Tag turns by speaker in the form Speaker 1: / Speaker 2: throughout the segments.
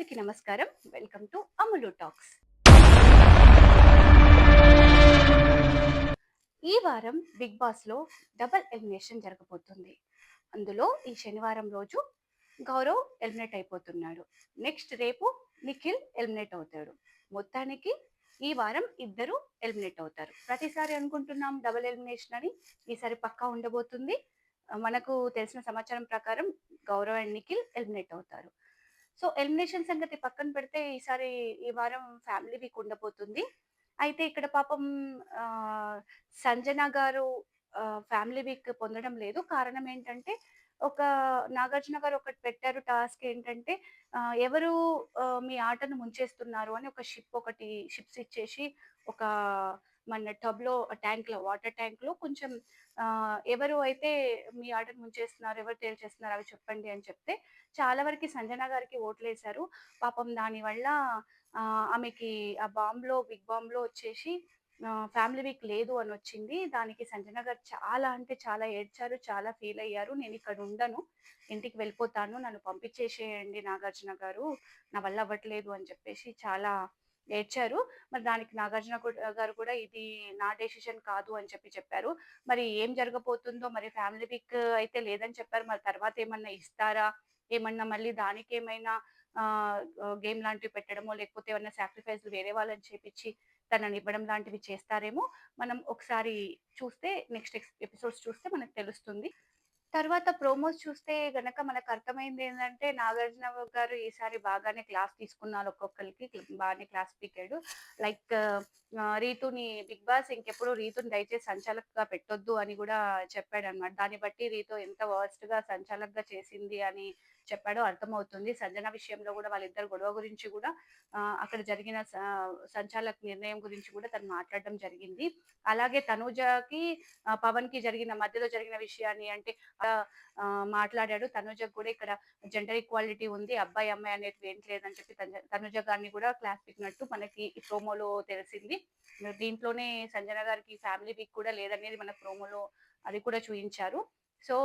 Speaker 1: అందరికీ నమస్కారం. Welcome to Amalu talks. ఈ వారం బిగ్ బాస్లో డబల్ ఎలిమినేషన్ జరగబోతుంది. అందులో ఈ శనివారం రోజు గౌరవ్ ఎలిమినేట్ అయిపోతున్నాడు. నెక్స్ట్ రేపు నిఖిల్ ఎలిమినేట్ అవుతాడు. మొత్తానికి ఈ వారం ఇద్దరు ఎలిమినేట్ అవుతారు. ప్రతిసారి అనుకుంటున్నాం డబుల్ ఎలిమినేషన్ అని. ఈసారి పక్కా ఉండబోతుంది. మనకు తెలిసిన సమాచారం ప్రకారం గౌరవ్ అండ్ నిఖిల్ ఎలిమినేట్ అవుతారు. సో ఎలిమినేషన్ సంగతి పక్కన పెడితే ఈసారి ఈ వారం ఫ్యామిలీ వీక్ ఉండబోతుంది. అయితే ఇక్కడ పాపం సంజన గారు ఫ్యామిలీ వీక్ పొందడం లేదు. కారణం ఏంటంటే ఒక నాగార్జున గారు ఒకటి పెట్టారు టాస్క్ ఏంటంటే ఎవరు మీ ఆటను ముంచేస్తున్నారు అని ఒక షిప్ ఒకటి షిప్స్ ఇచ్చేసి ఒక మన టబ్లో ట్యాంక్లో వాటర్ ట్యాంక్లో కొంచెం ఎవరు అయితే మీ ఆర్డర్ ముంచేస్తున్నారు ఎవరు తేల్చేస్తున్నారు అవి చెప్పండి అని చెప్తే చాలా వరకు సంజన గారికి ఓట్లేశారు. పాపం దానివల్ల ఆమెకి ఆ బాంబ్లో బిగ్ బాంబ్లో వచ్చేసి ఫ్యామిలీ వీక్ లేదు అని వచ్చింది. దానికి సంజన గారు చాలా అంటే చాలా ఏడ్చారు చాలా ఫీల్ అయ్యారు. నేను ఇక్కడ ఉండను ఇంటికి వెళ్ళిపోతాను నన్ను పంపించేసేయండి నాగార్జున గారు నా వల్ల అవ్వట్లేదు అని చెప్పేసి చాలా ఏడ్చారు మరి దానికి నాగార్జున గారు కూడా ఇది నా డెసిషన్ కాదు అని చెప్పి చెప్పారు. మరి ఏం జరగబోతుందో మరి ఫ్యామిలీ వీక్ అయితే లేదని చెప్పారు. మరి తర్వాత ఏమన్నా ఇస్తారా? ఏమన్నా మళ్ళీ దానికి ఏమైనా గేమ్ లాంటివి పెట్టడమో లేకపోతే ఏమన్నా సాక్రిఫైస్ వేరే వాళ్ళని చేపించి తనని ఇవ్వడం లాంటివి చేస్తారేమో మనం ఒకసారి చూస్తే నెక్స్ట్ ఎపిసోడ్స్ చూస్తే మనకు తెలుస్తుంది. తర్వాత ప్రోమోస్ చూస్తే గనక మనకు అర్థమైంది ఏంటంటే నాగార్జున గారు ఈసారి బాగానే క్లాస్ తీసుకున్నారు ఒక్కొక్కరికి బాగానే క్లాస్ పీకాడు. లైక్ రీతుని బిగ్ బాస్ ఇంకెప్పుడు రీతుని దయచేసి సంచాలకుగా పెట్టొద్దు అని కూడా చెప్పాడు అనమాట దాన్ని బట్టి రీతు ఎంత వర్స్ట్గా సంచాలకుగా చేసింది అని చెప్పాడో అర్థమవుతుంది. సంజన విషయంలో కూడా వాళ్ళిద్దరు గొడవ గురించి కూడా అక్కడ జరిగిన సంచాలక నిర్ణయం గురించి కూడా తను మాట్లాడడం జరిగింది. అలాగే తనూజకి పవన్కి జరిగిన మధ్యలో జరిగిన విషయాన్ని అంటే మాట్లాడాడు. తనూజకు కూడా ఇక్కడ జెండర్ ఈక్వాలిటీ ఉంది అబ్బాయి అమ్మాయి అనేది ఏం లేదని చెప్పి తన- తనుజ గారిని కూడా క్లాస్ పెట్టినట్టు మనకి ఈ ప్రోమోలో తెలిసింది. దీంట్లోనే సంజన గారికి ఫ్యామిలీ వీక్ కూడా లేదనేది మన ప్రోమోలో అది కూడా చూపించారు సో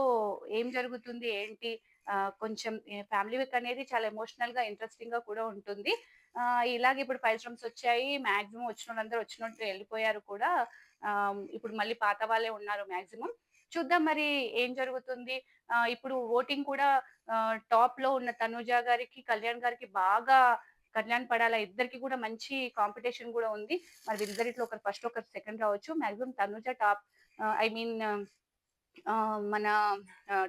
Speaker 1: ఏం జరుగుతుంది ఏంటి? కొంచెం ఫ్యామిలీ వీక్ అనేది చాలా ఎమోషనల్గా ఇంట్రెస్టింగ్గా కూడా ఉంటుంది. ఇలాగే ఇప్పుడు ఫైవ్ స్ట్రమ్స్ వచ్చాయి. మాక్సిమం వచ్చిన వాళ్ళందరూ వచ్చినట్టు వెళ్ళిపోయారు కూడా. ఇప్పుడు మళ్ళీ పాత వాళ్ళే ఉన్నారు మాక్సిమం చూద్దాం మరి ఏం జరుగుతుంది. ఇప్పుడు ఓటింగ్ కూడా టాప్లో ఉన్న తనుజ గారికి కళ్యాణ్ గారికి బాగా కళ్యాణ్ పడాలా? ఇద్దరికి కూడా మంచి కాంపిటీషన్ కూడా ఉంది. మరి వీళ్ళిద్దరిట్లో ఒకరు ఫస్ట్ ఒకరు సెకండ్ రావచ్చు. Maximum Tanuja top I mean మన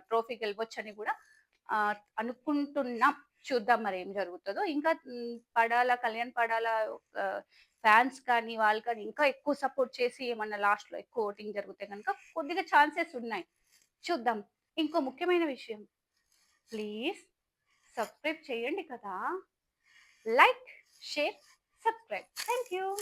Speaker 1: ట్రోఫీ గెలవచ్చు అని కూడా అనుకుంటున్నాం. చూద్దాం మరి ఏం జరుగుతుందో. ఇంకా పడాల కళ్యాణ్ పడాల ఫ్యాన్స్ కానీ వాళ్ళు కానీ ఇంకా ఎక్కువ సపోర్ట్ చేసి ఏమన్నా లాస్ట్లో ఎక్కువ ఓటింగ్ జరిగితే కనుక కొద్దిగా ఛాన్సెస్ ఉన్నాయి. చూద్దాం. ఇంకో ముఖ్యమైన విషయం. ప్లీజ్ సబ్స్క్రైబ్ చేయండి కదా. Like share subscribe. Thank you.